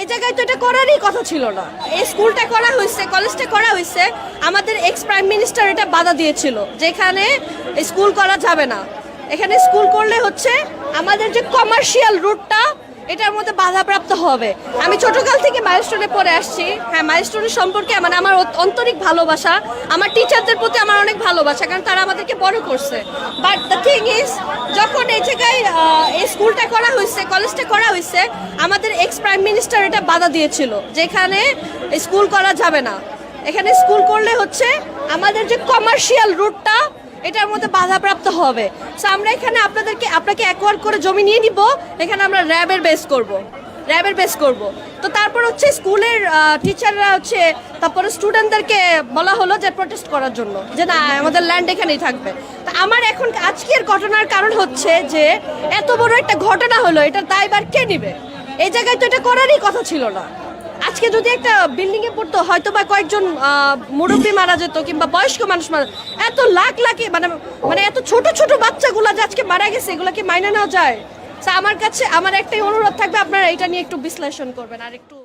এই জায়গায় তো এটা করারই কথা ছিল না। এই স্কুলটা করা হয়েছে, কলেজটা করা হয়েছে, আমাদের এক্স প্রাইম মিনিস্টার এটা বাধা দিয়েছিল, যেখানে স্কুল করা যাবে না। এখানে স্কুল করলে হচ্ছে আমাদের যে কমার্শিয়াল রুটটা এটার মধ্যে বাধাপ্রাপ্ত হবে। আমি ছোটকাল থেকে মাইলস্টোনে পড়ে আসছি। হ্যাঁ মাইলস্টোনের সম্পর্কে মানে আমার আন্তরিক ভালোবাসা, আমার টিচারদের প্রতি আমার অনেক ভালোবাসা, কারণ তারা আমাদেরকে বড় করছে। বাট দ্য থিং ইজ যখন এই জায়গায় এই স্কুলটা করা হয়েছে, কলেজটা করা হয়েছে, আমাদের এক্স প্রাইম মিনিস্টার এটা বাধা দিয়েছিল, যেখানে স্কুল করা যাবে না। এখানে স্কুল করলে হচ্ছে আমাদের যে কমার্শিয়াল রুটটা এটার মধ্যে বাধাপ্রাপ্ত হবে। সো আমরা এখানে আপনাদেরকে, আপনাকে অ্যাকোয়ার করে জমি নিয়ে নিব, এখানে আমরা র্যাবের বেস করব র্যাবের বেস করব। তো তারপর হচ্ছে স্কুলের টিচাররা হচ্ছে, তারপরে স্টুডেন্টদেরকে বলা হলো যে প্রোটেস্ট করার জন্য, যে না, আমাদের ল্যান্ড এখানেই থাকবে। তো আমার এখন আজকের ঘটনার কারণ হচ্ছে যে, এত বড় একটা ঘটনা হলো এটার দায়বার কে নিবে? এই জায়গায় তো এটা করারই কথা ছিল না। আজকে যদি একটা বিল্ডিং এ পড়তো হয়তো বা কয়েকজন মুরব্বি মারা যেত কিংবা বয়স্ক মানুষ মারা এত লাখ লাখে মানে মানে এত ছোট ছোট বাচ্চাগুলো যে আজকে মারা গেছে, এগুলো কি মাইনে নেওয়া যায়? আমার কাছে, আমার একটাই অনুরোধ থাকবে, আপনারা এটা নিয়ে একটু বিশ্লেষণ করবেন, আর একটু